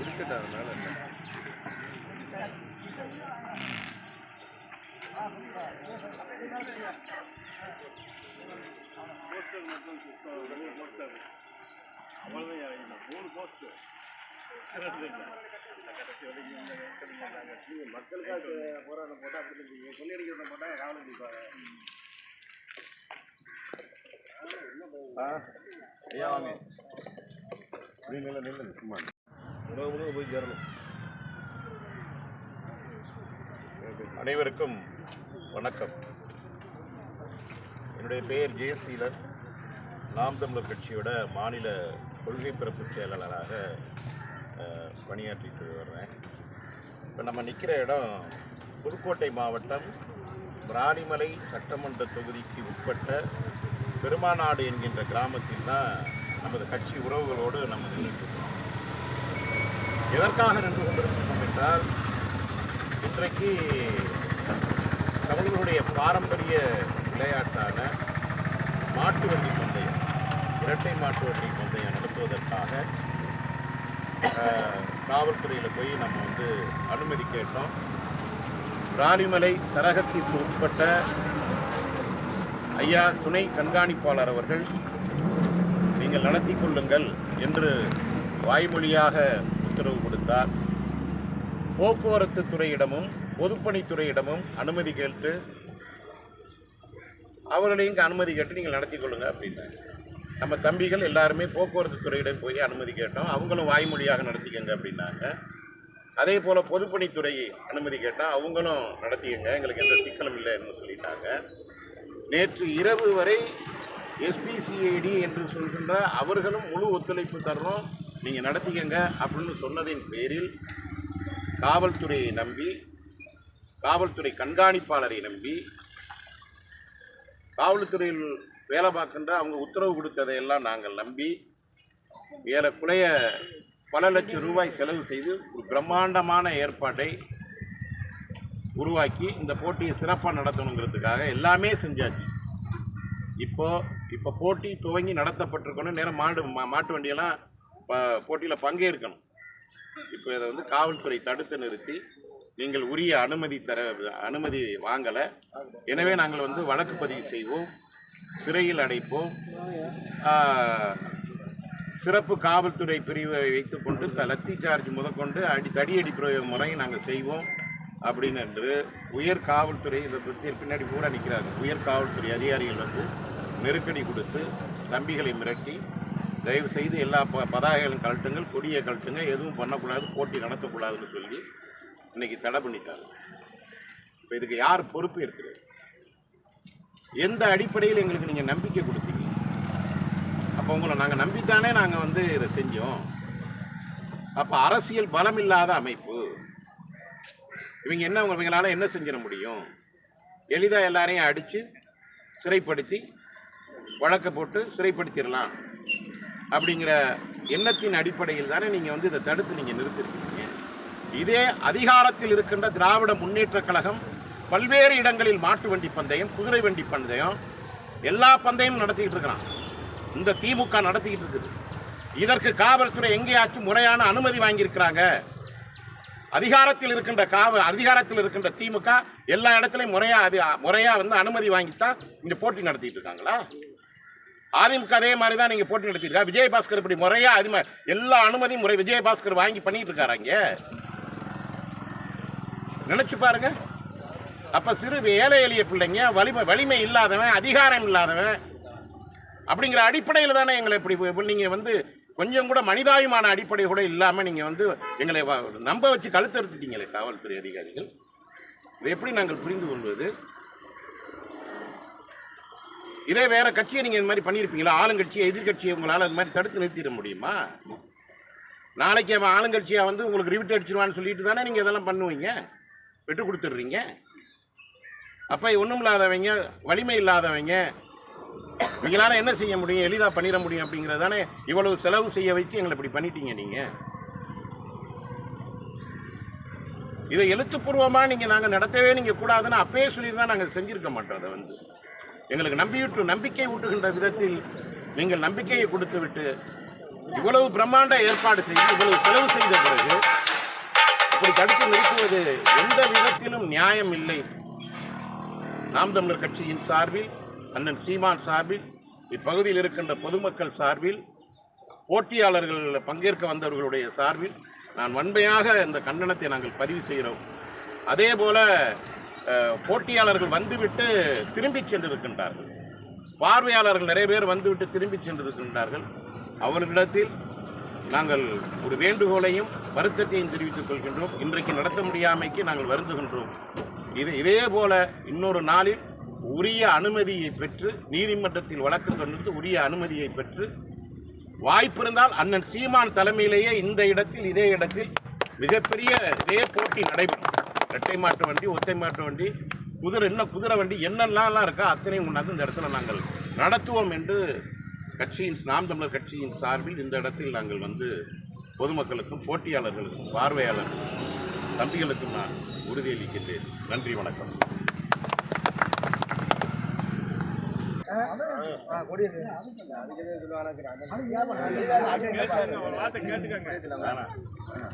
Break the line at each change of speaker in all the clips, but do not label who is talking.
இருக்கட்டும் அதனால
மக்களுக்காக போராட்டம் போட்டால் அப்படி இருந்தீங்க கொள்ளையடிக்கிறத போட்டால் காவல் அடிப்பாங்க
ஐயா வாங்க நீங்கள நில்லுங்க சும்மா உணவு உணவு போய் சேரணும் அனைவருக்கும் வணக்கம். என்னுடைய பெயர் ஜெயசீலன் நாம் தமிழர் கட்சியோட மாநில கொள்கை பிறப்பு செயலாளராக பணியாற்றிட்டு வர்றேன். இப்போ நம்ம நிற்கிற இடம் புதுக்கோட்டை மாவட்டம் ராணிமலை சட்டமன்ற தொகுதிக்கு உட்பட்ட பெருமாநாடு என்கின்ற கிராமத்தில் தான் நமது கட்சி உறவுகளோடு நம்ம நின்றுட்டுருக்கோம் எதற்காக நின்று கொண்டிருக்கிறோம் என்றால் இன்றைக்கு தமிழர்களுடைய பாரம்பரிய விளையாட்டான மாட்டு வண்டி பந்தயம் இரட்டை மாட்டு வண்டி பந்தயம் நடத்துவதற்காக காவல்துறையில் போய் நம்ம வந்து அனுமதி கேட்டோம். ராணிமலை சரகத்திற்கு உட்பட்ட ஐயா துணை கண்காணிப்பாளர் அவர்கள் நீங்கள் நடத்தி கொள்ளுங்கள் என்று வாய்மொழியாக உத்தரவு கொடுத்தார். போக்குவரத்து துறையிடமும் பொதுப்பணித்துறையிடமும் அனுமதி கேட்டு அவர்களையும் இங்கே அனுமதி கேட்டு நீங்கள் நடத்தி கொள்ளுங்க அப்படின்னாங்க நம்ம தம்பிகள் எல்லாருமே போக்குவரத்து துறையிடம் போய் அனுமதி கேட்டோம். அவங்களும் வாய்மொழியாக நடத்திக்கங்க அப்படின்னாங்க. அதே போல் பொதுப்பணித்துறை அனுமதி கேட்டால் அவங்களும் நடத்திக்கங்க. எங்களுக்கு எந்த சிக்கலும் இல்லைன்னு சொல்லிட்டாங்க. நேற்று இரவு வரை எஸ்பிசிஐடி என்று சொல்கின்ற அவர்களும் முழு ஒத்துழைப்பு தர்றோம். நீங்கள் நடத்திக்கங்க அப்படின்னு சொன்னதின் பேரில் காவல்துறையை நம்பி காவல்துறை கண்காணிப்பாளரை நம்பி காவல்துறையில் வேலை பார்க்கின்ற அவங்க உத்தரவு கொடுத்ததையெல்லாம் நாங்கள் நம்பி ஏறக்குறைய பல லட்சம் ரூபாய் செலவு செய்து ஒரு பிரம்மாண்டமான ஏற்பாட்டை உருவாக்கி இந்த போட்டியை சிறப்பாக நடத்தணுங்கிறதுக்காக எல்லாமே செஞ்சாச்சு. இப்போது இப்போ போட்டி துவங்கி நடத்தப்பட்டிருக்கணும். நேரம் மாடு மா மாட்டு வண்டியெல்லாம் ப போட்டியில் பங்கேற்கணும். இப்போ இதை வந்து காவல்துறை தடுத்து நிறுத்தி நீங்கள் உரிய அனுமதி தர அனுமதி வாங்கலை. எனவே நாங்கள் வந்து வழக்கு பதிவு செய்வோம் சிறையில் அடைப்போம். சிறப்பு காவல்துறை பிரிவை வைத்துக்கொண்டு இந்த லத்தி சார்ஜ் முதற்கொண்டு அடி தடியடி பிரயோக முறையை நாங்கள் செய்வோம் அப்படின்னு என்று உயர் காவல்துறை இதை பற்றி பின்னாடி கூட நிற்கிறாங்க உயர் காவல்துறை அதிகாரிகள் வந்து நெருக்கடி கொடுத்து தம்பிகளை மிரட்டி தயவு செய்து எல்லா ப பதாகைகளும் கழட்டுங்கள் கொடியை கழட்டுங்க எதுவும் பண்ணக்கூடாது போட்டி நடத்தக்கூடாதுன்னு சொல்லி இன்னைக்கு தடை பண்ணிட்டாங்க. இப்போ இதுக்கு யார் பொறுப்பு இருக்குது? எந்த அடிப்படையில் எங்களுக்கு நீங்கள் நம்பிக்கை கொடுத்தீங்க? அப்போ உங்களை நாங்கள் நம்பித்தானே நாங்கள் வந்து இதை செஞ்சோம். அப்போ அரசியல் பலம் இல்லாத அமைப்பு. இவங்க என்ன இவங்களால என்ன செஞ்சிட முடியும்? எளிதாக எல்லாரையும் அடித்து சிறைப்படுத்தி வழக்கை போட்டு சிறைப்படுத்திடலாம். அப்படிங்கிற எண்ணத்தின் அடிப்படையில் தானே நீங்கள் வந்து இதை தடுத்து நீங்கள் நிறுத்திருக்கீங்க. இதே அதிகாரத்தில் இருக்கின்ற திராவிட முன்னேற்றக் கழகம் பல்வேறு இடங்களில் மாட்டு வண்டி பந்தயம் குதிரை வண்டி பந்தயம் எல்லா பந்தயமும் நடத்திக்கிட்டு இருக்கிறான். இந்த திமுக நடத்திக்கிட்டு இருக்குது. இதற்கு காவல்துறை எங்கேயாச்சும் முறையான அனுமதி வாங்கியிருக்கிறாங்க? அதிகாரத்தில் இருக்கின்ற காவ அதிகாரத்தில் இருக்கின்ற திமுக எல்லா இடத்துலையும் முறையாக அது முறையாக வந்து அனுமதி வாங்கித்தான் இந்த போட்டி நடத்திட்டு இருக்காங்களா? அதிமுக அதே மாதிரி தான் நீங்கள் போட்டி நடத்திருக்கா விஜயபாஸ்கர் இப்படி முறையாக அது எல்லா அனுமதியும் முறை விஜயபாஸ்கர் வாங்கி பண்ணிட்டு இருக்காரு நினைச்சு பாருங்க. அப்ப சிறு ஏழை எளிய பிள்ளைங்க வலிமை வலிமை இல்லாதவன் அதிகாரம் இல்லாதவன் அப்படிங்கிற அடிப்படையில் தானே எங்களை இப்படி இப்படி நீங்க வந்து கொஞ்சம் கூட மனிதாபிமான அடிப்படை கூட இல்லாம நீங்க வந்து எங்களை நம்ப வச்சு கழுத்தறுத்துட்டீங்களே காவல்துறை அதிகாரிகள். இதை எப்படி நாங்கள் புரிந்து கொள்வது? இதே வேற கட்சியை நீங்க இந்த மாதிரி பண்ணியிருப்பீங்களா? ஆளுங்கட்சியை எதிர்கட்சியை உங்களால் அது மாதிரி தடுத்து நிறுத்திட முடியுமா? நாளைக்கு அவன் ஆளுங்கட்சியாக வந்து உங்களுக்கு ரிவிட் அடிச்சிருவான்னு சொல்லிட்டு தானே நீங்கள் இதெல்லாம் பண்ணுவீங்க? விட்டு கொடுத்துட்றீங்க. அப்போ ஒன்றும் இல்லாதவங்க வலிமை இல்லாதவங்க இவங்களால் என்ன செய்ய முடியும் எளிதாக பண்ணிட முடியும் அப்படிங்கிறது தானே இவ்வளவு செலவு செய்ய வச்சு எங்களை இப்படி பண்ணிட்டீங்க நீங்கள் இதை எழுத்துப்பூர்வமாக நீங்கள் நாங்கள் நடத்தவே நீங்கள் கூடாதுன்னு அப்பயே சொல்லியிருந்தால் நாங்கள் செஞ்சுருக்க மாட்டோம் அதை வந்து. எங்களுக்கு நம்பிவிட்டு நம்பிக்கை ஊட்டுகின்ற விதத்தில் நீங்கள் நம்பிக்கையை கொடுத்து விட்டு இவ்வளவு பிரம்மாண்ட ஏற்பாடு செய்து இவ்வளவு செலவு செய்த பிறகு அப்படி தடுத்து நிறுத்துவது எந்த விதத்திலும் நியாயம் இல்லை. நாம் தமிழர் கட்சியின் சார்பில் அண்ணன் சீமான் சார்பில் இப்பகுதியில் இருக்கின்ற பொதுமக்கள் சார்பில் போட்டியாளர்கள் பங்கேற்க வந்தவர்களுடைய சார்பில் நான் வன்மையாக இந்த கண்டனத்தை நாங்கள் பதிவு செய்கிறோம். அதே போல போட்டியாளர்கள் வந்துவிட்டு திரும்பி சென்றிருக்கின்றார்கள். பார்வையாளர்கள் நிறைய பேர் வந்துவிட்டு திரும்பி சென்றிருக்கின்றார்கள். அவர்களிடத்தில் நாங்கள் ஒரு வேண்டுகோளையும் வருத்தத்தையும் தெரிவித்துக் கொள்கின்றோம். இன்றைக்கு நடத்த முடியாமைக்கு நாங்கள் வருந்துகின்றோம். இது இதே போல இன்னொரு நாளில் உரிய அனுமதியை பெற்று நீதிமன்றத்தில் வழக்கு தொடர்ந்து உரிய அனுமதியை பெற்று வாய்ப்பிருந்தால் அண்ணன் சீமான் தலைமையிலேயே இந்த இடத்தில் இதே இடத்தில் மிகப்பெரிய இதே போட்டி நடைபெறும். இரட்டை மாட்டு வண்டி ஒத்தை மாட்டு வண்டி குதிரை இன்னும் குதிரை வண்டி என்னெல்லாம் இருக்கா அத்தனையும் கொண்டாந்து இந்த இடத்துல நாங்கள் நடத்துவோம் என்று கட்சியின் நாம் தமிழர் கட்சியின் சார்பில் இந்த இடத்தில் நாங்கள் வந்து பொதுமக்களுக்கும் போட்டியாளர்களுக்கும் பார்வையாளர்களுக்கும் தம்பிகளுக்கும் நான் உறுதியளிக்கின்றேன் நன்றி வணக்கம்
வார்த்தை கேட்டுக்கங்க
வேணாம்.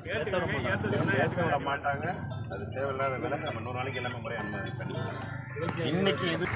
கேட்டுக்கங்க ஏற்றுக்கணும்
ஏற்க விட மாட்டாங்க அது தேவையில்லாத வேலை நம்ம இன்னொரு நாளைக்கு எல்லாமே முறையாக அனுமதி இன்னைக்கு இது